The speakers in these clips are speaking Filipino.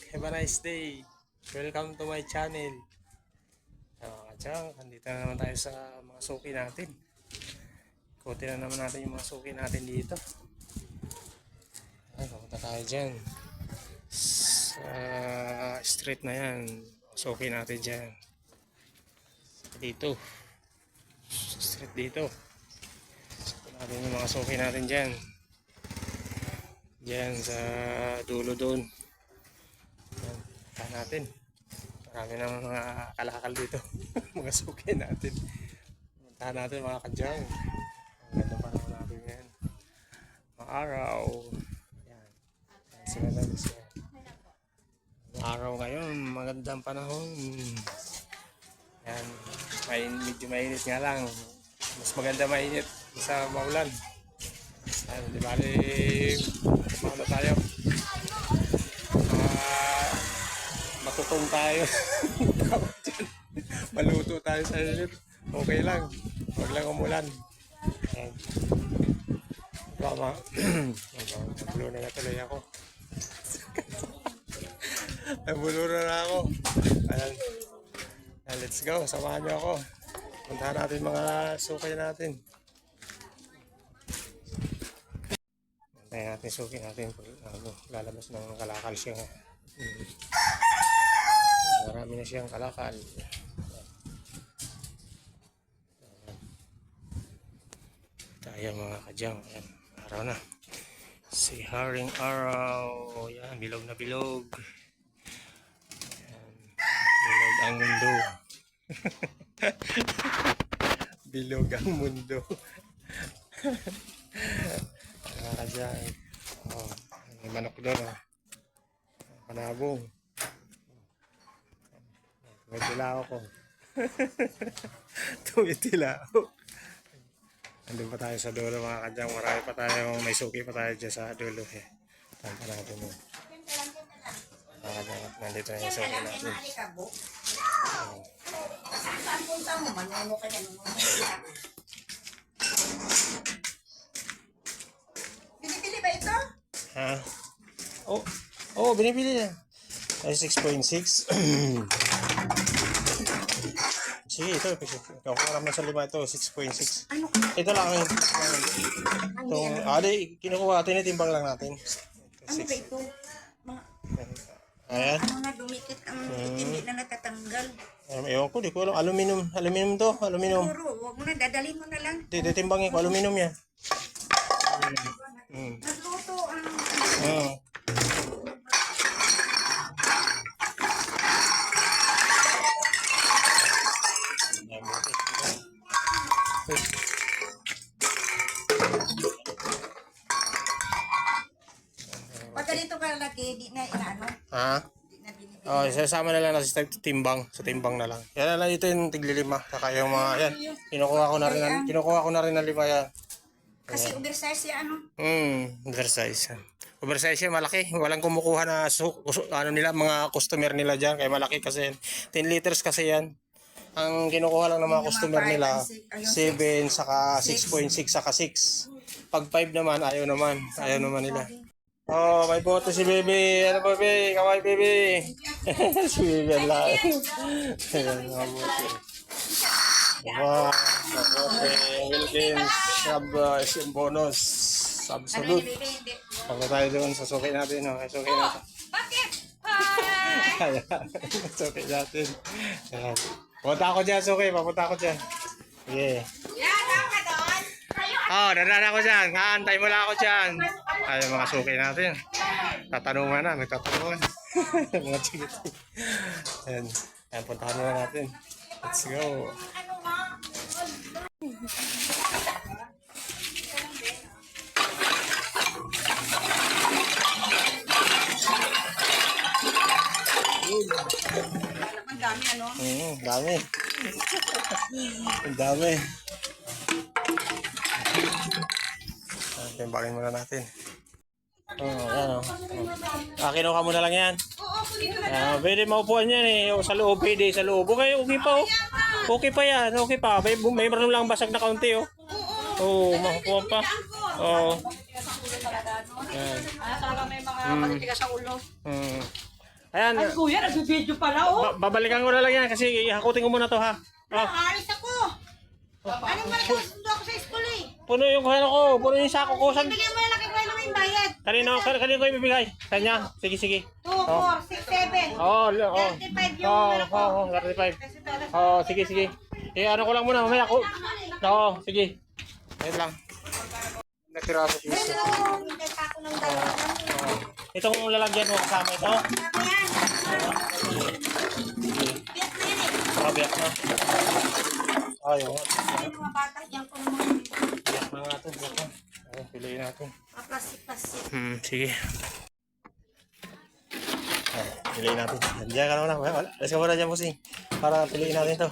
Kajang, have a nice day. Welcome to my channel. Uh, Kajang, andito na naman tayo sa mga suki natin. Ikutin na naman natin yung mga suki natin dito. Ay, pumunta tayo dyan. Sa street na yan. Suki natin dyan. Dito. Street dito. Suki natin yung mga suki natin dyan. Diyan sa dulo doon. Natin. Marami na mga kalakal dito. mga suki natin. Puntahan natin mga kadyang. Ang ganda pa naman natin yan. Mga araw. Yan. Yan sila lang siya. Mga araw ngayon, magandang panahon. Yan. May, medyo mainit nga lang. Mas maganda mainit sa maulan. Yan, di bali, ano tayo? Ah, matutong tayo. Maluto tayo sa init. Okay lang. Huwag lang umulan. Yan. Baka Nabulo na na tuloy ako. Nabulo na na ako. Ayan. Ayan, let's go. Samahan niyo ako. Puntahan natin mga sukay natin. Antayin natin suki natin ano, lalabas ng kalakal siya. Hmm. Marami na siyang kalakal. Tayo mga kadyang. Ayan, araw na. Si Haring Araw. Yan, bilog na bilog. Ayan, bilog ang mundo. bilog ang mundo. Mga kadyang. Oh, may manok doon. Oh. Panabong. Tumitila ako. Tumitila ako. Andun pa tayo sa dulo mga kadyang. Marami pa tayo. May suki pa tayo dyan sa dulo. Eh. Tanta natin yun. Mga kadyang. Nandito na yung suki natin. Oh. Saan punta mo? Manuno ka na. Binibili ba ito? Ha? Oh, oh, binibili na. Ay, 6.6. Sige, ito. Ko naman sa lima ito, 6.6. Ano? Ito lang. Ano Itong, ah, di, kinukuha, tinitimbang lang natin. Ano ba ito? Mga, Ayan. mga dumikit ang hindi na natatanggal. Um, ewan ko, di ko alam. Aluminum. Aluminum to. Aluminum. Puro, huwag mo na, dadalhin mo na lang. Titimbangin ko. Aluminum yan. Mm. Nagluto ang... Mm. Sasama na lang natin sa timbang, sa timbang na lang. Yan na lang ito yung tiglilima. Saka yung mga, yan, kinukuha ko na rin, kinukuha ko na rin ng lima yan. Kasi oversize siya ano. Hmm, oversize. Oversize yan, malaki. Walang kumukuha na su, su- ano nila, mga customer nila dyan. Kaya malaki kasi yan. 10 liters kasi yan. Ang kinukuha lang ng mga customer five nila, and six, ayun, 7, saka 6.6, saka 6. Pag 5 naman, ayaw naman. Ayaw naman nila. Oh, may boto si Bebe. Ano ba, Bebe? Kaway, Bebe. si Bebe ang lahat. Ayan, mga boto. Wow, mabuti. Wilkins, sub, uh, bonus. Absolute. Pagka tayo doon sa suki natin, no? Suki natin. Bakit? Hi! Suki natin. Ayan. Punta ako dyan, suki. Papunta ako dyan. Sige. Yan, ako doon. Oh, dadaan ako dyan. Haantay mo lang ako dyan. Ay, mga suki natin. Tatanungan na, may tatanungan. mga chigit. Ayan. Ayan, puntahan na natin. Let's go. Ang dami ano? Mm, dami. Ang dami. Timbangin muna natin. Oh, yan oh. oh. Ah, kinuha mo na lang yan. Oo, dito na. Ah, pwede maupuan yan eh. O, sa loob, pwede sa loob. Okay, okay pa oh. Okay pa yan, okay pa. May, may meron lang basag na kaunti oh. Oo, oh, makukuha pa. Oo. Oh. Ayan. Ah, talaga may mga matitigas sa ulo. Mm. Ayan. Ay, kuya, nagbibideo pala, oh. Ba- babalikan ko na lang yan kasi hakutin ko muna to ha. Oh, Aalis ako. Ano ba nagsusundo ako sa school eh? puno yung ano ko, puno yung sako ko. Bigyan mo na lang kay Kuya yung bayad. kanino, kan- kanino ko ibibigay? Kanya? Sige, sige. 2, 4, 6, 7. Oh, oh. 35 yung Oh, ano ko. oh, oh, 35. Kasi todas. Oh, sige, sige. Eh, ano ko lang muna, mamaya ko. Oo, sige. Ayun lang. Natira sa piso. Pero, hindi pa ako ng dalawa. Itong lalagyan mo kasama ito. Tama yan. Yes, nene. Makabiyak na. Ay, oo. Yung mga bata ko naman. Biyak na nga ito. Biyak na. Ayun, piliin natin. Paplasik-plasik. Hmm, sige. Ay, piliin natin. Diyan ka na muna. Wala. Alas ka muna dyan, Busing. Para piliin natin ito.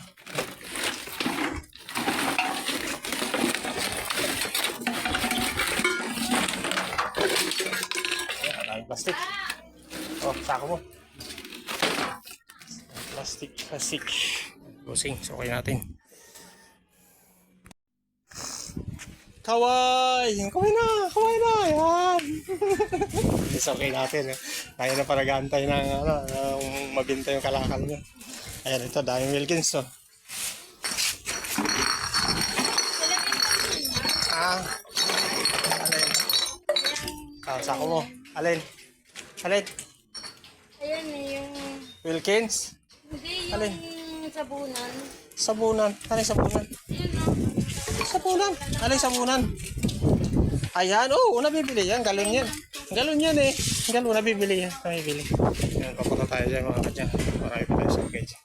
Ayan, daming plastic. Oh, sako mo. Plastic, plastic. Busing, sukay natin. Kaway! Kaway na! Kaway na! Yan! It's okay natin. Eh. Kaya na para gantay ng ano, ng mabinta yung kalakal niya. Ayan, ito, daming Wilkins to. Ah. Alin? Ah, sako mo. Alin? Alin? Ayun eh, yung... Wilkins? Hindi, Alin? yung sabunan. Sabunan. Alin sabunan? Sabunan. Alin sabunan? Ayan, oh, nabibili yan. Galon yan. Galon yan eh. Galon, nabibili yan. Nabibili. Yan, papunta tayo dyan mga kadya. Marami pa tayo sa gauge.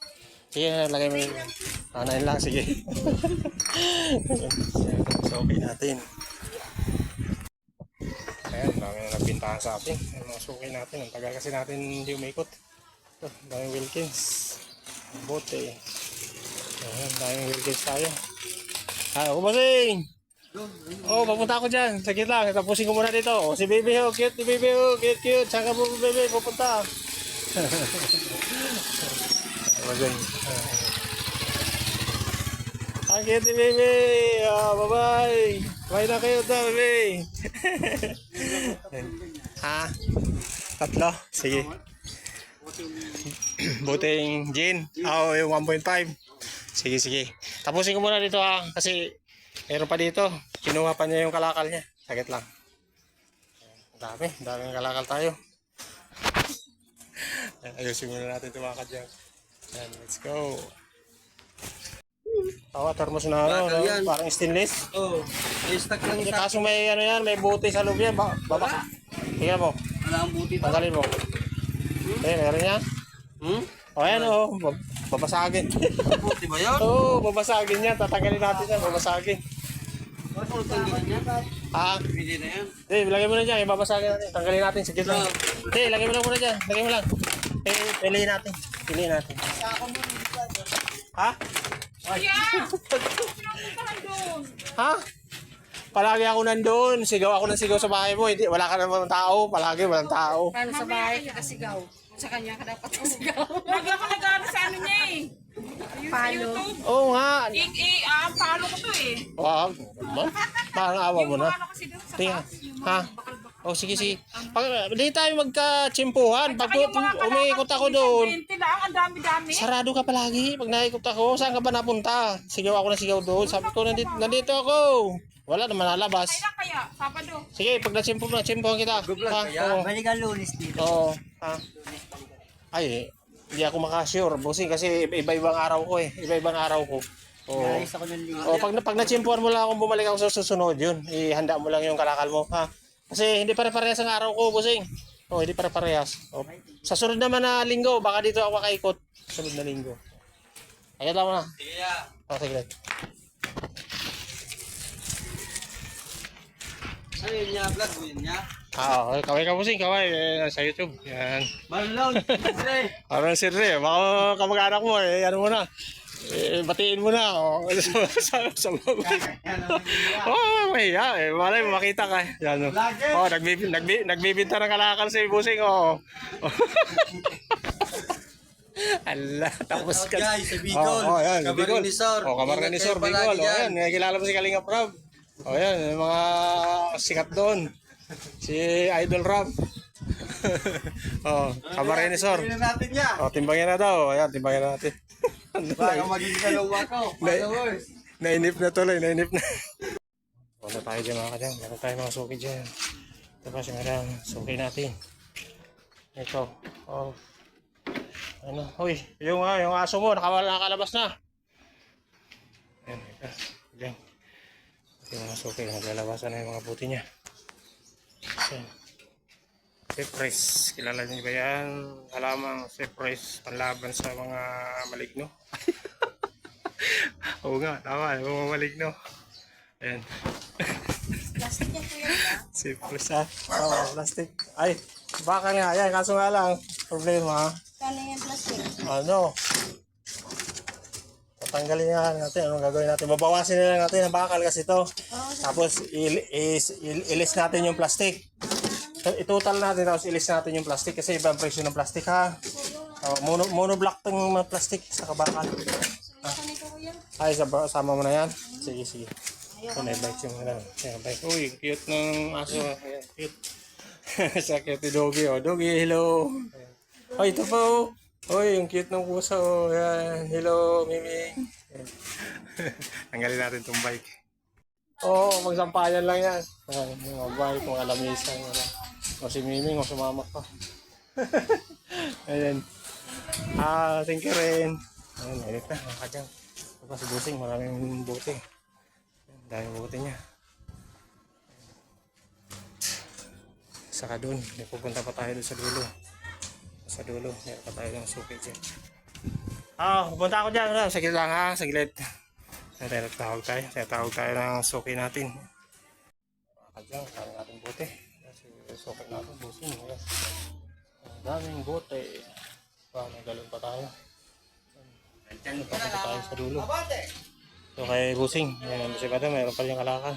Sige, lagay mo yun. Anayin lang, sige. so, okay natin. Ayan, dami na nagbintahan sa atin. Yung mga suki natin. Ang tagal kasi natin hindi umikot. Ito, daming Wilkins. Bote. Ayan, daming Wilkins tayo. Ah, ako basing! Oh, papunta ako dyan. Sagit lang. Tapusin ko muna dito. Oh, si baby ho. Cute ni baby ho. Cute, cute. Saan ka po, baby? Pupunta. Basing. Ah, cute ni baby. Ah, bye-bye. Bye na kayo daw, baby. ha? Tatlo? Sige. Buting gin. Ah, oh, yung 1.5. Sige, sige. Tapusin ko muna dito ha. Kasi meron pa dito. Kinuha pa niya yung kalakal niya. Sagit lang. Ang dami. Ang daming kalakal tayo. Ayusin muna natin ito mga kadyang. Yan, let's go. Tawa, thermos na ano, no? parang stainless. Oh, may stock lang kaso may ano yan, may buti sa loob yan. Ba baba. Tingnan mo, Wala ang buti tanggalin mo. Eh, meron yan. Hmm? O yan o, bab- babasagin. Buti ba yun? Oo, oh, babasagin yan. Tatanggalin natin yan, babasagin. Bakit mo tanggalin yan? Ah, Pwede na yan. Hindi, lagay mo na dyan. Ibabasagin natin. Tanggalin natin. Sige lang. Hindi, lagay mo lang muna dyan. Lagay mo lang. Eh, piliin natin. Piliin natin. Ha? ha? Palagi ako nandun. Sigaw ako ng sigaw sa bahay mo. Hindi, wala ka naman tao. Palagi walang tao. Paano sa bahay ka kasigaw? Sa kanya ka dapat kasigaw. Lagi ako nag-ano sa ano niya eh. Palo. Oo nga. I, i, ah, palo ko to eh. Wag. Ma? Parang awa mo na. Ano kasi doon sa Tingnan. yung Ha? mga bakal-bakal. Oh, sige, sige. Pag, di tayo magka-tsimpuhan. Pag mga umikot ako doon, 20 lang, ang dami-dami. Sarado ka palagi. Pag naikot ako, saan ka ba napunta? Sigaw ako na sigaw doon. Sabi ko, nandito, nandito ako. Wala naman nalabas. Kaya? Sabado. Sige, pag natsimpo mo, natsimpohan kita. Gublag Ha? kaya? Oo. Balikan lunes dito. Oo. Ha? Ay, eh, hindi ako makasure, bossing, kasi iba-ibang araw ko eh. Iba-ibang araw ko. Oo. ako ng ligo. Oh, pag pag natsimpuhan mo lang akong bumalik ako sa susunod, yun. Ihanda mo lang yung kalakal mo, ha? Kasi hindi pare-parehas ang araw ko, bossing. Oh, hindi pare-parehas. Oh. Sa sunod naman na linggo, baka dito ako kaikot. Sunod na linggo. Ayun lang na. Sige ya. Oh, sige. Ano yun niya? Vlog mo yun niya? Ah, okay. kaway ka bossing, kaway eh, sa YouTube. Yan. Malalaw. Pre. Parang si Re, baka kamag-anak mo eh, ano mo na. Eh, batiin mo na. Oh. sa sa sa Oh, mahiya eh. Malay mo makita ka. Yan oh. Oh, nagbibi, nagbi, nagbibinta ng kalakal si Busing oh. Ala, tapos ka. Guys, sa Bicol. Oh, oh, yan, Bicol. Oh, palagi Bicol. Oh, yan, kilala mo si Kalinga Prab. Oh, yan, yung mga sikat doon. Si Idol Ram. oh, Camarinesor. Tingnan natin niya. Oh, timbangin na daw. Ayan, timbangin na natin. Baka magiging dalawa ko. Followers. nainip na tuloy, nainip na. Wala tayo dyan mga kadyang. Meron tayo mga suki dyan. Ito pa si madam. Suki natin. Ito. Oh. Ano? Uy, yung, ah, yung aso mo, nakawala nakalabas na. Ayan, ito. Diyan. Ito yung mga suki. Naglalabasan na yung mga buti niya. Ayan. Cypress. Kilala niyo ba yan? Halamang cypress panlaban sa mga maligno. Oo nga, tama. Mga maligno. Ayan. Plastic yan kuya. ah. Cypress ha. Oo, plastic. Ay, baka nga. Ayan, kaso nga lang. Problema. Kano yan plastic? Ano? Tatanggalin nga natin. Anong gagawin natin? Babawasin na lang natin ang bakal kasi ito. Tapos, il is, il ilis natin yung plastic. Itotal natin tapos ilis natin yung plastic kasi iba ang presyo ng plastic ha. Oh, mono, monoblock tong mga plastic sa kabakal. Kuya? Ay, sab- sama mo na yan? Sige, sige. Ito na bike yung ano. Ayan, bike. Uy, cute ng aso. Cute. sa cute Doggy. Oh, Doggy, hello. Ay, ito pa oh. Uy, yung cute ng pusa oh. Ayan, hello, Mimi. Tanggalin natin tong bike. Oo, oh, magsampayan lang yan. Yung mga bike, mga lamisan. Ano. O si Mimi, o sumama pa. Ayan. Ah, thank you rin. Ayan, edit na. Ito pa si Busing, maraming buti. Ang daming buti niya. Saka doon, may pupunta pa tayo doon sa dulo. Sa dulo, meron pa tayo ng suki. Ah, pupunta ako dyan. Saglit lang ha, saglit. Tayo tawag tayo. Tayo tawag tayo ng suki natin. Kadyang, kaya natin buti. Kasi suki natin, busing. Ayan. Ang daming buti. Pa, may galon pa tayo. Papunta tayo sa dulo. So kay Busing, ayan, si Madam, mayroon pa yung kalakal.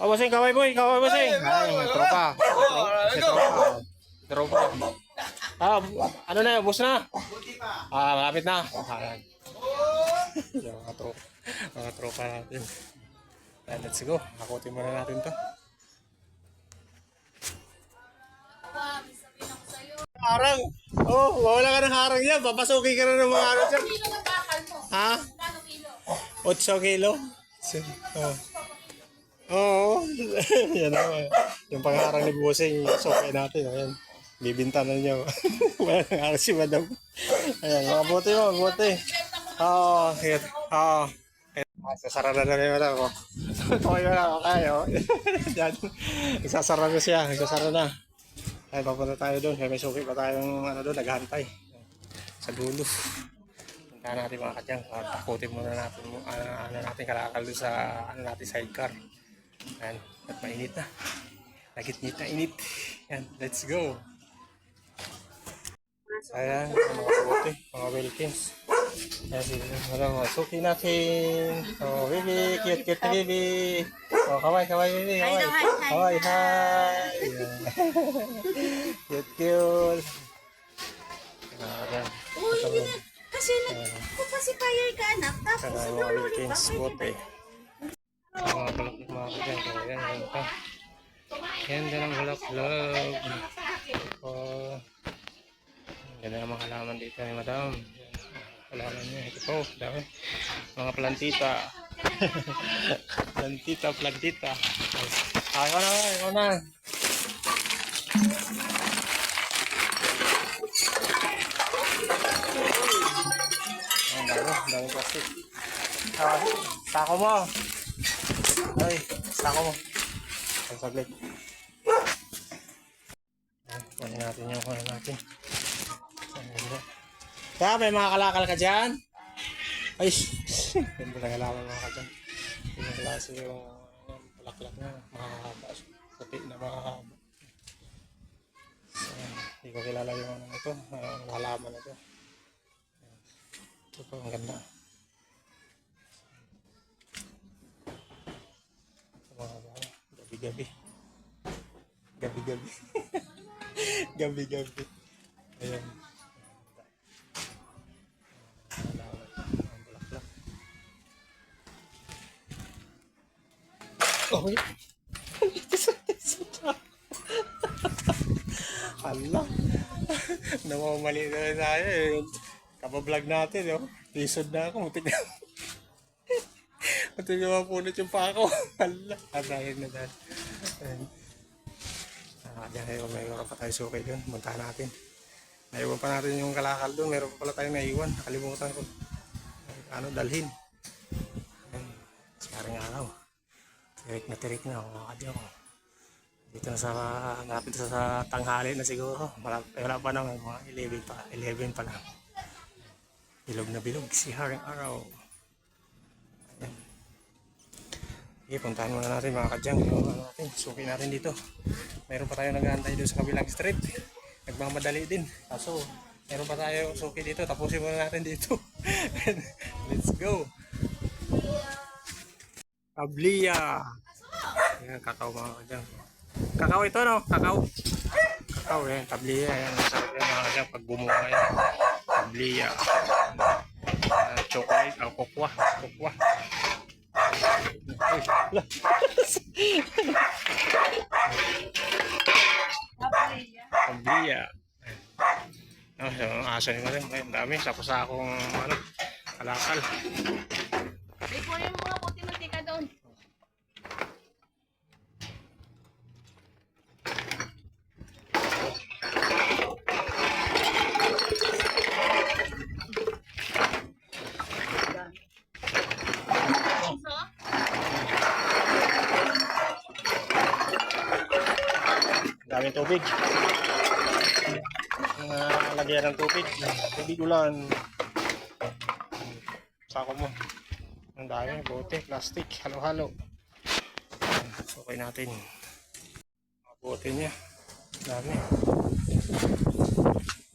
Oh, Busing, kaway boy, kaway Busing. Ay, tropa. Si tropa. Tropa. Ah, ano na, bus na? Ah, malapit na. Ah, yung mga tropa. Mga tropa natin. Ayan, let's go. Hakutin muna natin to. Harang. Oh, wala ka ng harang yan. Papasukin ka na ng mga ano dyan. Ha? 8 kilo? Si- Oh. Oo. Yan naman. Yung pangharang ni Busing, sokay natin. Ayan. Bibinta na niya. Wala nang harang si Madam. Ayan, mabuti mo, mabuti. Oo, hit. Oo. Ah, sasara na na ni Madam. Oh. Okay na lang, okay. Oh. Yan. Nagsasara na siya, nagsasara na. Ay, papunta tayo doon. May suki pa tayong ano doon, naghahantay. Sa dulo. Punta natin mga kadyang. Uh, takutin muna natin, ano, ano natin kalakal doon sa ano natin sidecar. Yan. At mainit na. Nagitnit na init. Yan. Let's go. Ayan, mga kabuti, mga Wilkins. Ayan, ano, mga suki natin. Oh, baby, cute, cute baby. Oh, kaway, kaway, baby, kaway. daw, hi, cute, cute. Ayan. Uy. Kasi nagpapasipayay ka anak. Tapos sa dulo, di ba? Mga balak mga yan, yan pa. Yan din ang balak love. Oh. Ganda ng mga halaman dito ni madam. Halaman niya, ito po, dami. Mga plantita. plantita, plantita. Ikaw na, ikaw na. Ang dami, dami plastic. Ah, sako mo. Ay, sako mo. Ang saglit. Kunin natin yung kunin natin. Kaya may mga kalakal ka dyan? Ay, ganda ng halaman mga ka dyan. Yung klase yung yung bulaklak na mahahaba. Puti na mahahaba. Ayan, Hindi ko kilala yung ano ito, ang halaman na ito. Ito po, ang ganda. Ito mga baka, gabi-gabi. Gabi-gabi. Gabi-gabi. Ayan. Halaman, ang bulaklak. Oh, Hala. Namamali na tayo eh. Kabablog natin, oh. Tisod na ako. Mutik na. Mutik na mapunot yung pa ako. Hala. Abrahin na dahil. Ayan. Diyan kayo. Mayroon pa tayo suki doon. Puntahan natin. Naiwan pa natin yung kalakal doon. Meron pa pala tayong naiwan. Nakalimutan ko. Ano, dalhin. Ayan. Saring araw. Tirik na tirik na. Mga kadyo. Dito sa, malapit na sa tanghali na siguro. Malapit, wala pa naman, mga 11 pa, 11 pa lang. Bilog na bilog, si Haring Araw. Ayan. Sige, puntahan muna natin mga kadyang. Ano natin, suki natin dito. Meron pa tayo nag-aantay doon sa kabilang street. Nagmamadali din. Kaso, meron pa tayo suki dito. Tapusin muna natin dito. Let's go. Tablia. Ayan, kakao mga kadyang. Kakao ito, no? Kakao. Kakao, yan. Tablia. Yan. Masarap yan, mga kadyang. Pag bumuha yan. Tablia. Uh, chocolate. Oh, kokwa. Kokwa. Ay. Tablia. Ah, sa mga aso nyo rin. Ang dami. Tapos sa akong, ano, kalakal. May po yung mga puti mantika doon. Daming tubig. Mga lagyan ng tubig. Tubig ulan. Sako mo. Ang dami. Bote, plastic, halo-halo. Okay natin. Bote niya. Dami.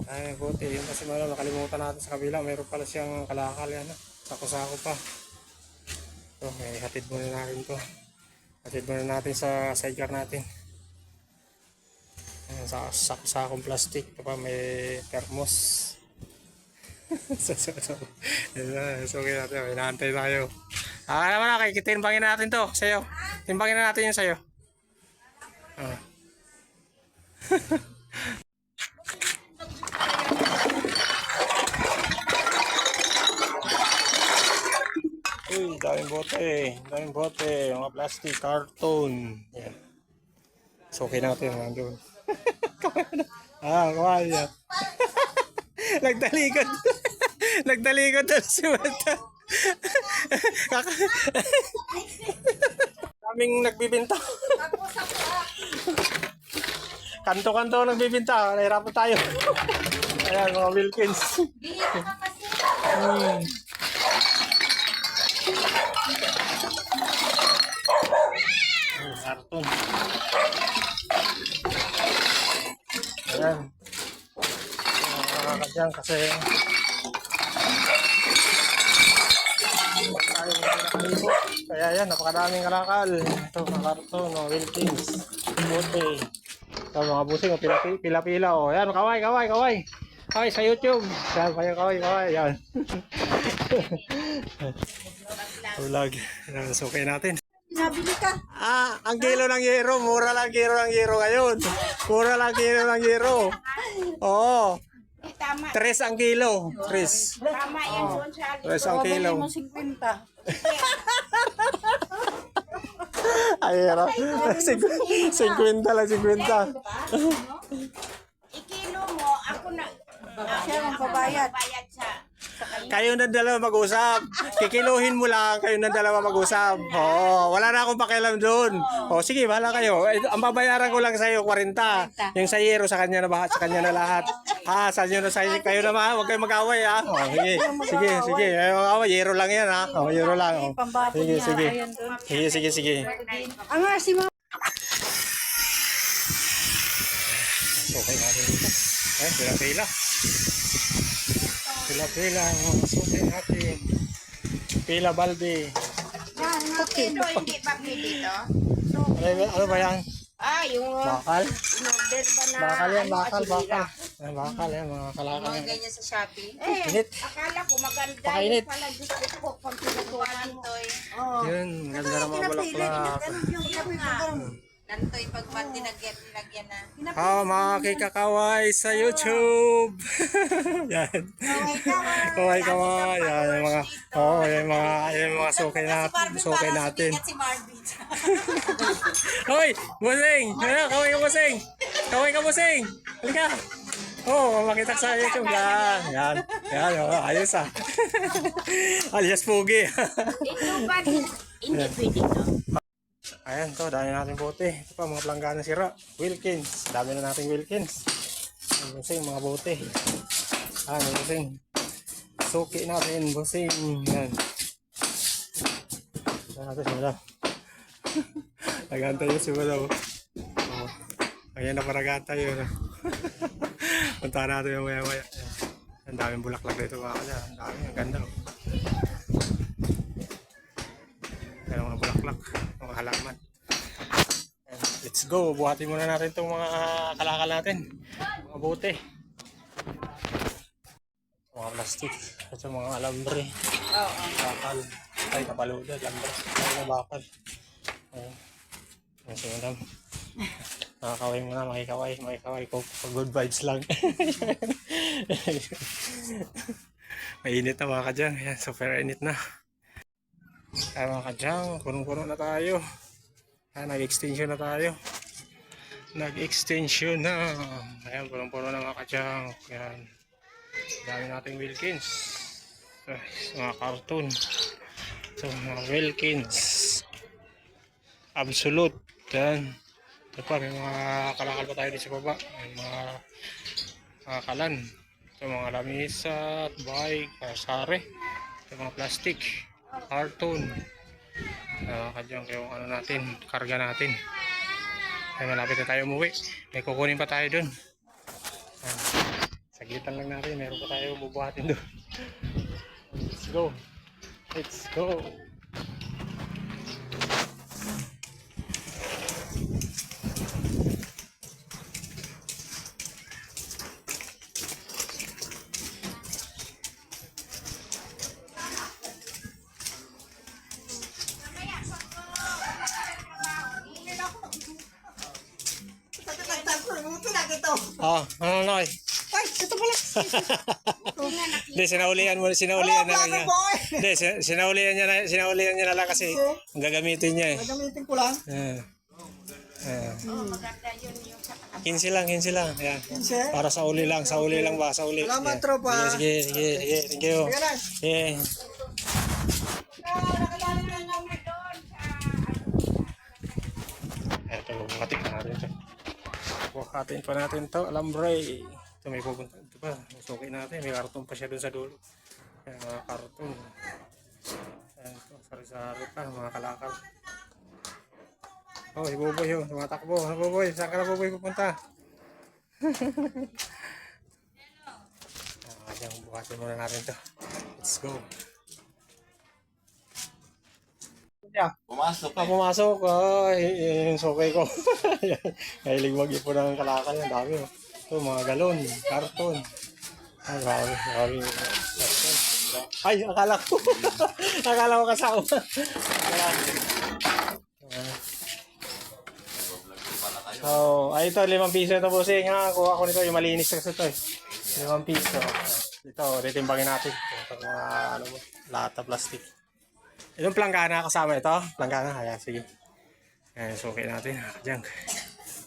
Ay, bote. Yun kasi malo, nakalimutan natin sa kabila. Mayroon pala siyang kalakal yan. Sako-sako pa. So, may hatid muna natin to. Hatid muna natin sa sidecar natin. Ayan, sa sakong plastic ito pa may thermos so so so so okay natin inaantay tayo ah naman na kay timbangin natin to sa'yo timbangin na natin yung sa'yo ah. Uy, daming bote, daming bote, mga plastic, carton. Yan. So, okay natin, nandun. ah, kawain yan. Nagtalikod. Nagtalikod doon si Mata. Daming nagbibinta. Kanto-kanto nagbibinta. Nahirapan tayo. Ayan, mga Wilkins. Hmm. Hmm, Karton. Ayan. Mga kadyang kasi. Kaya yan, napakadaming kalakal. Ito, mga karton, mga Wilkins, bote. Ito, mga busing, pila- pila-pila. Oh. Yan, kaway, kaway, kaway. Kaway sa YouTube. Yan, kayo, kaway, kaway. Yan. Vlog. Yan, sukay natin. Nabili ka. Ah, ang kilo ng yero, mura lang kilo ng yero ngayon. Mura lang kilo ng yero. Oo. Tama, Tres ang kilo. Tres. tama yan doon sa Tres ang kilo. Mo 50. Ay, ano? 50 lang, 50. ikilo mo, ako na, Siya ang babayad. Kayo na dalawa mag-usap. Kikiluhin mo lang, kayo na dalawa mag-usap. Oo, wala na akong pakialam doon. O, sige, bahala kayo. Eh, ang babayaran ko lang sa iyo 40. Yung sa yero sa kanya na bahat, sa kanya na lahat. Ha, sa inyo na sa inyo, kayo na ma, huwag kayong mag-away ha. O, sige, sige, sige. Ayaw mag-away, yero lang yan ha. O, yero lang. O. Pambato Sige, sige. Sige, sige, sige. Ang si mo. Okay natin dito. Ay, pila-pila. Pila-pila ang mga suki natin. Pila balde. Ito, hindi ba dito? Ano, ano ba yan? Ah, yung Bakal? in-order ba na, Bakal yan, ano, bakal, bakal. Ay, bakal yan, mga kalakal yan. Ganyan sa Shopee. Eh, Init. akala ko maganda Pakainit. yung pala gusto ko pang pinatuan to eh. Oh. Yun, ganda ng mga bulaklak. Yung sabi ko ganun. Nantoy pagpati nagyan nagyan na. Ah, mga kikakaway sa YouTube. yan. Kaway kaway. Kaway kaway. Yan, yung mga, oh, yung mga, yung mga sukay na, sukay natin. Si Marvin. Hoy, busing! Ano, kaway ka busing! Kaway ka busing! Halika! Oh, makita sa YouTube yan. Yan. Yan, oh, ayos ah. Alias Pugi. Ito ba? Hindi pwede to. Ayan to, dami natin bote. Ito pa, mga planggana sira. Wilkins. Dami na natin Wilkins. Busing, mga bote. May busing. Suki natin, busing. Yan. Yan natin simula. Nagantay yung simula. Oh. Oh. Ayan na paragantay yun. Punta natin yung maya maya. Ayan. Ang daming bulaklak dito mga kanya. Ang dami, ang ganda. Oh. Ayan ang mga bulaklak, mga halaman. Ayan, Go. Buhatin muna natin itong mga kalakal natin. Mga bote. Mga plastic. At mga alambre. Bakal. Ay, kapaluda. Alambre. Ay, na bakal. Ayan. Ayan si madam. Nakakaway muna, makikaway. Makikaway ko. Good vibes lang. Mainit na mga kadyang. Ayan, super init na. Ay mga kadyang, punong-puno na tayo. Ay, nag-extension na tayo. Nag-extension na. Ayan, punong-puno na mga kadyang. Ayan. Dami nating Wilkins. Ay, mga cartoon. So, mga Wilkins. Absolute. Ayan. Ito pa, may mga kalakal pa tayo dito sa baba. May mga mga kalan. Ito mga lamisa, bike, sare. Ito mga plastic cartoon uh, kadyang yung ano natin karga natin. Ay malapit na tayo umuwi. May kukunin pa tayo dun. Ayan. saglitan lang natin meron pa tayo bubuhatin dun. Let's go. Let's go Hindi, sinaulian mo, sinaulian na lang niya. Hindi, sin- sinaulian niya na, sinaulian niya na lang kasi ang gagamitin niya eh. Gagamitin ko lang. Eh. Eh. 15 lang, 15 lang. Ayan. Para sa uli lang, sa uli lang ba, sa uli. Salamat, tropa. Sige, sige, sige, thank you. Sige. Ito, bukatin pa natin ito. Bukatin pa natin to alambre. Ito may pupunta. Pa, suki natin. May karton pa siya doon sa dulo. Ayan, mga karton. Ayan ito, sari-sari pa, mga kalakal. Oh, si Boboy yun. Tumatakbo. Ano Boboy? Saan ka na Boboy pupunta? Ah, dyan, bukasin muna natin to. Let's go. Yeah. Pumasok Ah, pumasok. Ah, y- yung sukay ko. Yan. Mahilig mag-ipon ng kalakal. Ang dami. oh. Ito, mga galon, karton. Ay, grabe. Grabe. Ay, akala ko. akala ko kasama. So, ay ito, limang piso ito po nga. Kuha ko nito, yung malinis kasi ito eh. Limang piso. Ito, titimbangin natin. Ito, mga, ano mo, lata plastic. Itong planggana kasama ito? Planggana? Ayan, sige. Ayan, okay natin. Diyan.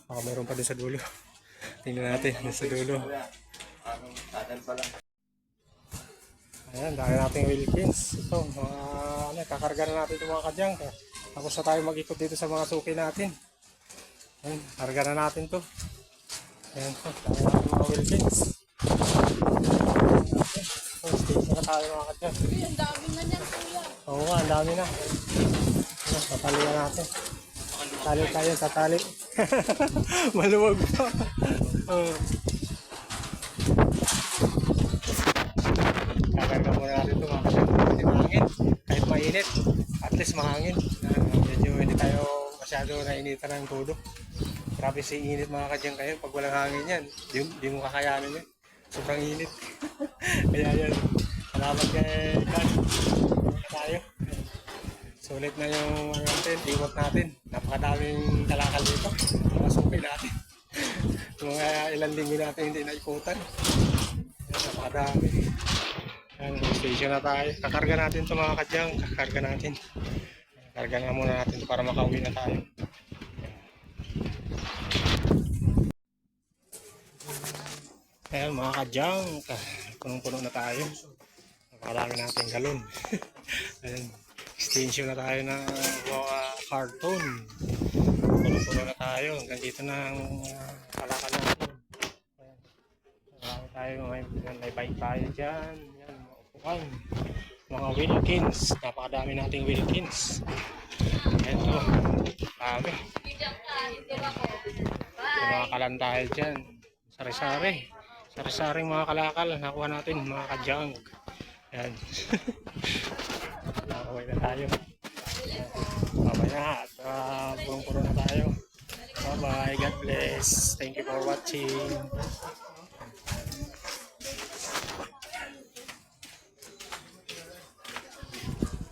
Baka meron pa doon sa dulo. Tingnan natin, doon sa dulo. Ayan, dahil natin Wilkins. Ito, mga, ano, kakarga na natin itong mga kadyang. Tapos na tayo mag-ikot dito sa mga suki natin. Ayan, karga na natin to. Ayan po, dahil natin mga Wilkins. So, station na tayo mga kadyang. Ang dami na niyan, kuya. Oo nga, ang dami na. Ano, tatalian natin. Tali tayo, tatali. Maluwag pa. Oo. Kakarga muna natin ito mga. Hindi mahangin. Kahit mainit, at least mahangin. Ah, medyo hindi tayo masyado nainitan ng todo. Grabe sa init mga kadyang kayo. Pag walang hangin yan, di, mo kakayanin yan. Sobrang init. Kaya yan. Salamat kay God. Sulit na yung ano natin, iwat natin. Napakadaming kalakal dito. Mga suki natin. mga ilang linggo natin hindi naikutan. Yan, Napakadami. Yan, station na tayo. Kakarga natin ito mga kadyang. Kakarga natin. Karga na muna natin ito para makauwi na tayo. Ayan mga kadyang. ka- Punong-puno na tayo. Nakalami natin galon. Ayan. Extension na tayo ng mga carton. Puno-puno na tayo. Hanggang dito uh, kalakal natin. Ayan. Marami tayo. May, may bike tayo dyan. Yan, mga upuan. Mga Wilkins. Napakadami nating Wilkins. Ayan to. Dami. Mga kalan tayo dyan. Sari-sari. Sari-sari mga kalakal. Nakuha natin mga kadyang. Ayan. Nakaway na tayo. Babay na at uh, purong-puro na tayo. Bye-bye. God bless. Thank you for watching.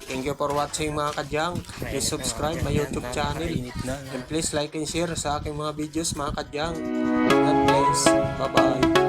Thank you for watching mga kadyang. Please subscribe my YouTube channel. And please like and share sa aking mga videos mga kadyang. God bless. Bye-bye.